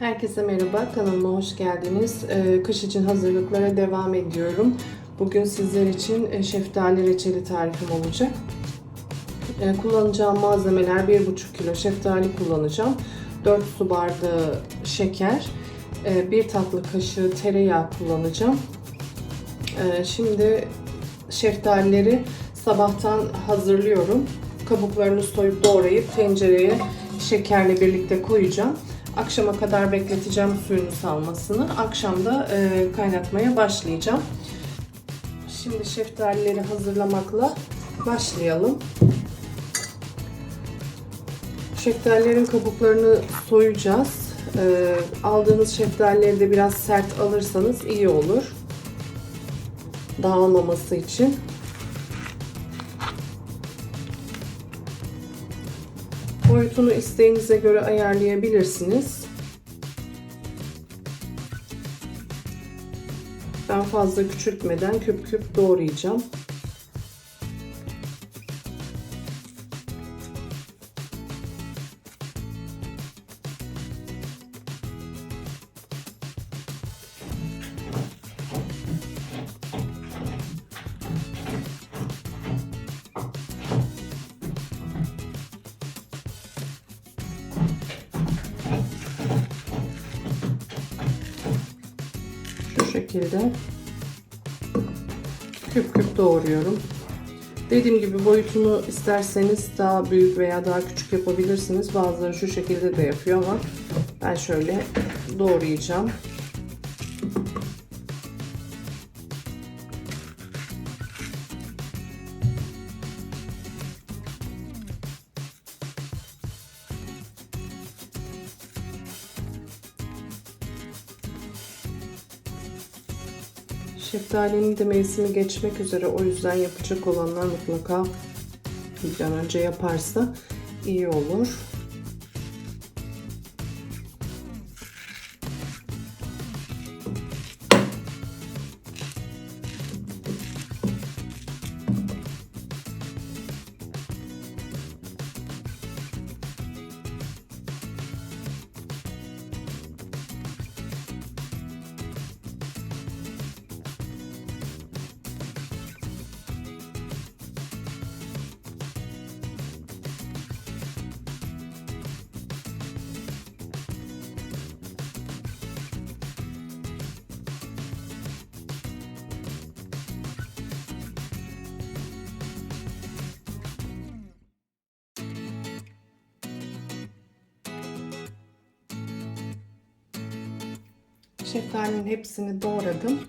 Herkese merhaba, kanalıma hoş geldiniz. Ee, Kış için hazırlıklara devam ediyorum. Bugün sizler için e, şeftali reçeli tarifim olacak. Ee, Kullanacağım malzemeler 1,5 kilo şeftali kullanacağım. 4 su bardağı şeker, 1 tatlı kaşığı tereyağı kullanacağım. Ee, Şimdi şeftalileri sabahtan hazırlıyorum. Kabuklarını soyup doğrayıp tencereye şekerle birlikte koyacağım. Akşama kadar bekleteceğim suyunu salmasını. Akşam da e, kaynatmaya başlayacağım. Şimdi şeftalileri hazırlamakla başlayalım. Şeftalilerin kabuklarını soyacağız. E, aldığınız şeftalileri de biraz sert alırsanız iyi olur. Dağılmaması için. Boyutunu isteğinize göre ayarlayabilirsiniz. Ben fazla küçültmeden küp küp doğrayacağım. Şekilde küp küp doğruyorum. Dediğim gibi boyutunu isterseniz daha büyük veya daha küçük yapabilirsiniz. Bazıları şu şekilde de yapıyor ama ben şöyle doğrayacağım. Şeftalinin de mevsimi geçmek üzere o yüzden yapacak olanlar mutlaka bir an önce yaparsa iyi olur. Şeftalinin hepsini doğradım.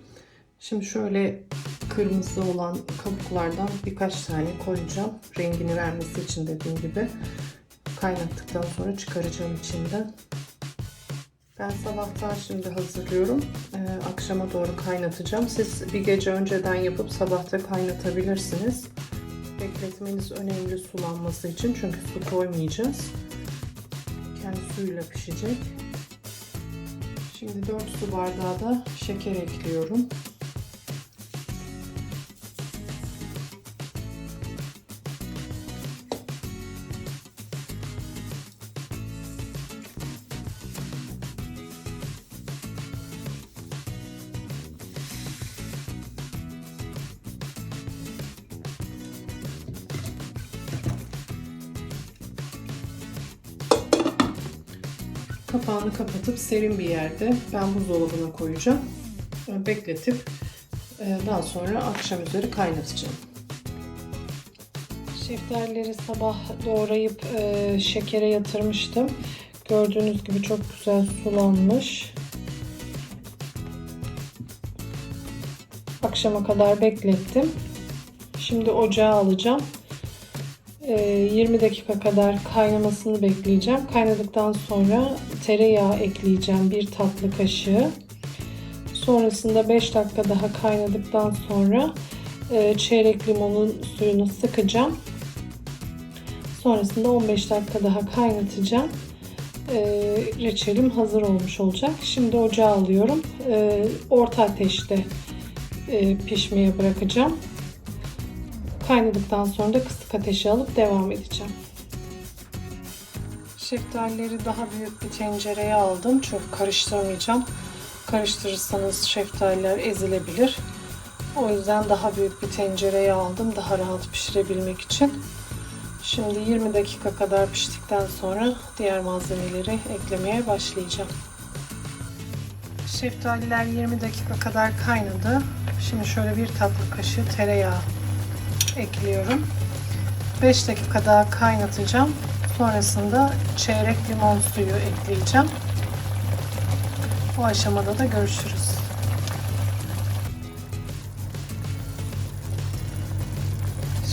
Şimdi şöyle kırmızı olan kabuklardan birkaç tane koyacağım. Rengini vermesi için dediğim gibi. Kaynattıktan sonra çıkaracağım içinden. Ben sabahtan şimdi hazırlıyorum. Ee, akşama doğru kaynatacağım. Siz bir gece önceden yapıp sabahta kaynatabilirsiniz. Bekletmeniz önemli sulanması için. Çünkü su koymayacağız. Kendi suyuyla pişecek. Şimdi 4 su bardağı da şeker ekliyorum. Kapağını kapatıp serin bir yerde ben buzdolabına koyacağım. Bekletip e, daha sonra akşam üzeri kaynatacağım. Şeftalileri sabah doğrayıp e, şekere yatırmıştım. Gördüğünüz gibi çok güzel sulanmış. Akşama kadar beklettim. Şimdi ocağa alacağım. 20 dakika kadar kaynamasını bekleyeceğim. Kaynadıktan sonra tereyağı ekleyeceğim bir tatlı kaşığı. Sonrasında 5 dakika daha kaynadıktan sonra çeyrek limonun suyunu sıkacağım. Sonrasında 15 dakika daha kaynatacağım. Reçelim hazır olmuş olacak. Şimdi ocağa alıyorum. Orta ateşte pişmeye bırakacağım. Kaynadıktan sonra da kısık ateşe alıp devam edeceğim. Şeftalileri daha büyük bir tencereye aldım. Çok karıştırmayacağım. Karıştırırsanız şeftaliler ezilebilir. O yüzden daha büyük bir tencereye aldım. Daha rahat pişirebilmek için. Şimdi 20 dakika kadar piştikten sonra diğer malzemeleri eklemeye başlayacağım. Şeftaliler 20 dakika kadar kaynadı. Şimdi şöyle bir tatlı kaşığı tereyağı ekliyorum. 5 dakika daha kaynatacağım. Sonrasında çeyrek limon suyu ekleyeceğim. O aşamada da görüşürüz.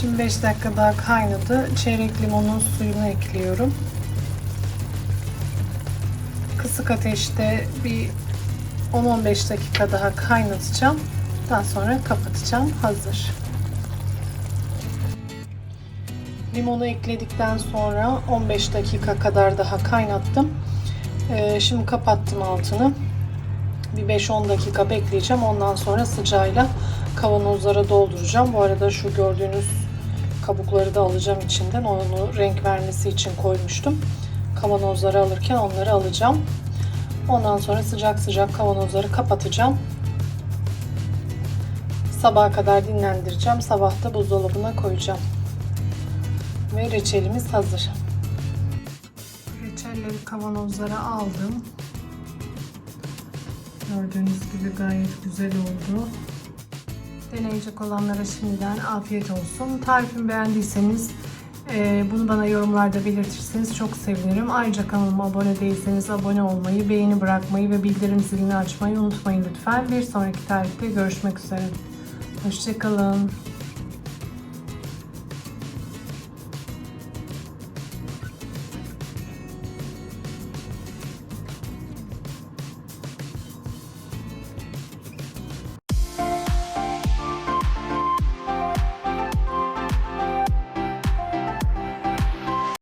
Şimdi 5 dakika daha kaynadı. Çeyrek limonun suyunu ekliyorum. Kısık ateşte bir 10-15 dakika daha kaynatacağım. Daha sonra kapatacağım. Hazır. Limonu ekledikten sonra 15 dakika kadar daha kaynattım. Ee, şimdi kapattım altını. Bir 5-10 dakika bekleyeceğim. Ondan sonra sıcağıyla kavanozlara dolduracağım. Bu arada şu gördüğünüz kabukları da alacağım içinden. Onu renk vermesi için koymuştum. Kavanozları alırken onları alacağım. Ondan sonra sıcak sıcak kavanozları kapatacağım. Sabaha kadar dinlendireceğim. Sabah da buzdolabına koyacağım. Ve reçelimiz hazır. Reçelleri kavanozlara aldım. Gördüğünüz gibi gayet güzel oldu. Deneyecek olanlara şimdiden afiyet olsun. Tarifimi beğendiyseniz e, bunu bana yorumlarda belirtirseniz çok sevinirim. Ayrıca kanalıma abone değilseniz abone olmayı, beğeni bırakmayı ve bildirim zilini açmayı unutmayın lütfen. Bir sonraki tarifte görüşmek üzere. Hoşçakalın.